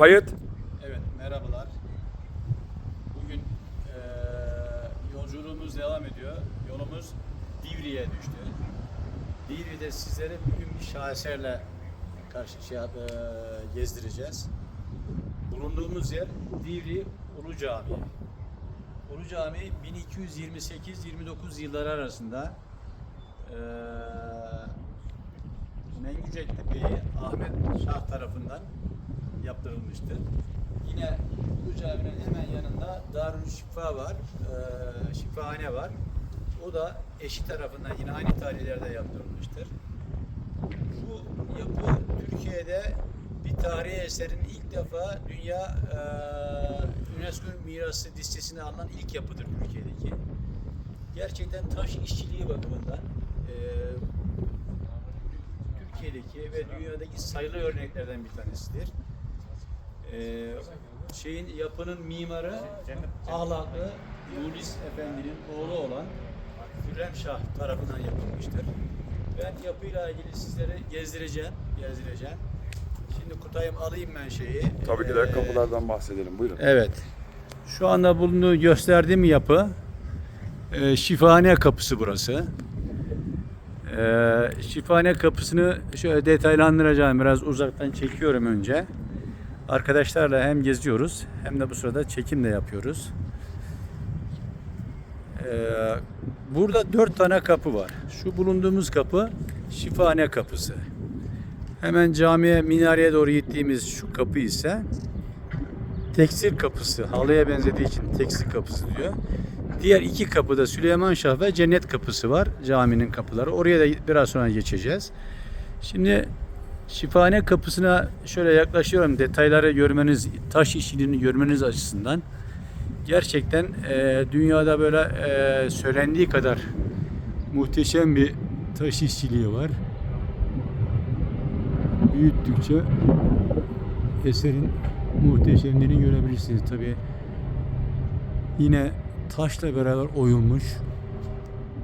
Kayıt. Evet, merhabalar. Bugün eee, yolculuğumuz devam ediyor. Yolumuz Divri'ye düştü. Divri'de sizlere bugün bir şaheserle karşı şey, eee, gezdireceğiz. Bulunduğumuz yer Divri Ulu Camii. Ulu Camii 1228-29 yılları arasında eee Mengücekli Bey'i Ahmet Şah tarafından yaptırılmıştır. Yine Ulu Cami'nin hemen yanında Darül Şifa var, eee şifahane var. O da eşi tarafından yine aynı tarihlerde yaptırılmıştır. Bu yapı Türkiye'de bir tarihi eserin ilk defa Dünya eee UNESCO Mirası listesine alınan ilk yapıdır Türkiye'deki. Gerçekten taş işçiliği bakımından eee Türkiye'deki ve dünyadaki sayılı örneklerden bir tanesidir. Ee, şeyin yapının mimarı Ahlaklı Mulis Efendi'nin oğlu olan Hürrem Şah tarafından yapılmıştır. Ben yapıyla ilgili sizlere gezdireceğim, gezdireceğim. Şimdi Kutay'ım alayım ben şeyi. Tabii ki Ee, de kapılardan bahsedelim. Buyurun. Evet. Şu anda bulunduğu gösterdiğim yapı e, şifahane kapısı burası. E, şifahane kapısını şöyle detaylandıracağım. Biraz uzaktan çekiyorum önce. Arkadaşlarla hem geziyoruz hem de bu sırada çekim de yapıyoruz. E, burada dört tane kapı var. Şu bulunduğumuz kapı şifahane kapısı. Hemen camiye, minareye doğru gittiğimiz şu kapı ise tekstil kapısı. Halıya benzediği için tekstil kapısı diyor. Diğer iki kapıda Süleyman Şah ve Cennet kapısı var. Caminin kapıları. Oraya da biraz sonra geçeceğiz. Şimdi şifane kapısına şöyle yaklaşıyorum. Detayları görmeniz, taş işçiliğini görmeniz açısından. Gerçekten e, dünyada böyle e, söylendiği kadar muhteşem bir taş işçiliği var. Büyüttükçe eserin muhteşemliğini görebilirsiniz. Tabi yine taşla beraber oyulmuş.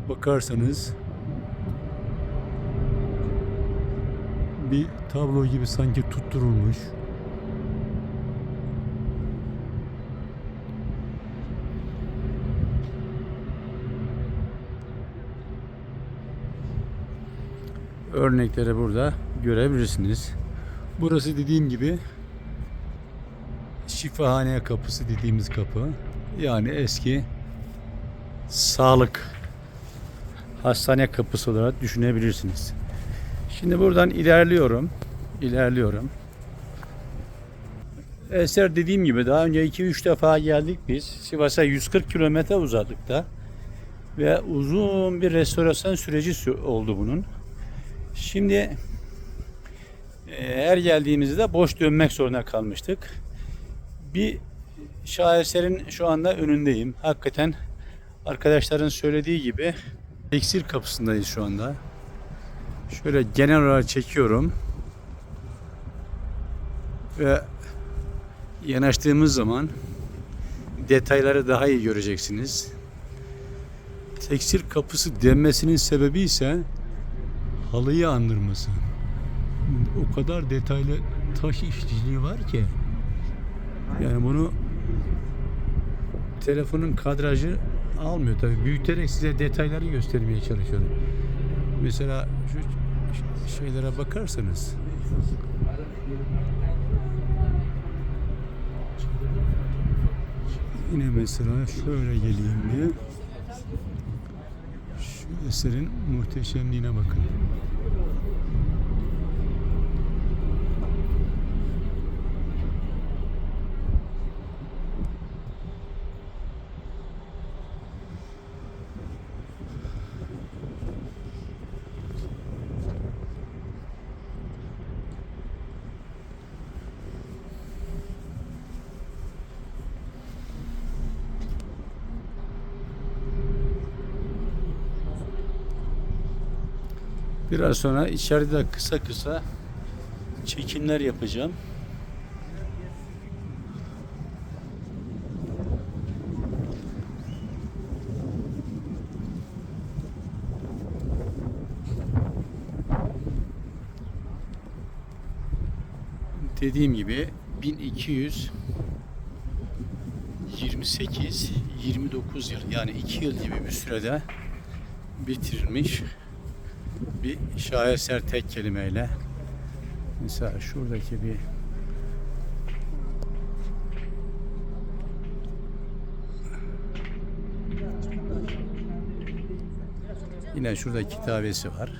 Bakarsanız bir tablo gibi sanki tutturulmuş. Örnekleri burada görebilirsiniz. Burası dediğim gibi şifahane kapısı dediğimiz kapı. Yani eski sağlık hastane kapısı olarak düşünebilirsiniz. Şimdi buradan ilerliyorum. İlerliyorum. Eser dediğim gibi daha önce 2-3 defa geldik biz. Sivas'a 140 kilometre uzaklıkta. Ve uzun bir restorasyon süreci sü- oldu bunun. Şimdi e, her geldiğimizde boş dönmek zorunda kalmıştık bir şaheserin şu anda önündeyim. Hakikaten arkadaşların söylediği gibi tekstil kapısındayız şu anda. Şöyle genel olarak çekiyorum. Ve yanaştığımız zaman detayları daha iyi göreceksiniz. Tekstil kapısı denmesinin sebebi ise halıyı andırması. O kadar detaylı taş işçiliği var ki. Yani bunu telefonun kadrajı almıyor tabii. Büyüterek size detayları göstermeye çalışıyorum. Mesela şu şeylere bakarsanız yine mesela şöyle geleyim diye şu eserin muhteşemliğine bakın. Biraz sonra içeride kısa kısa çekimler yapacağım. Dediğim gibi 1228 29 yıl yani 2 yıl gibi bir sürede bitirilmiş bir şaheser tek kelimeyle mesela şuradaki bir Yine şurada kitabesi var.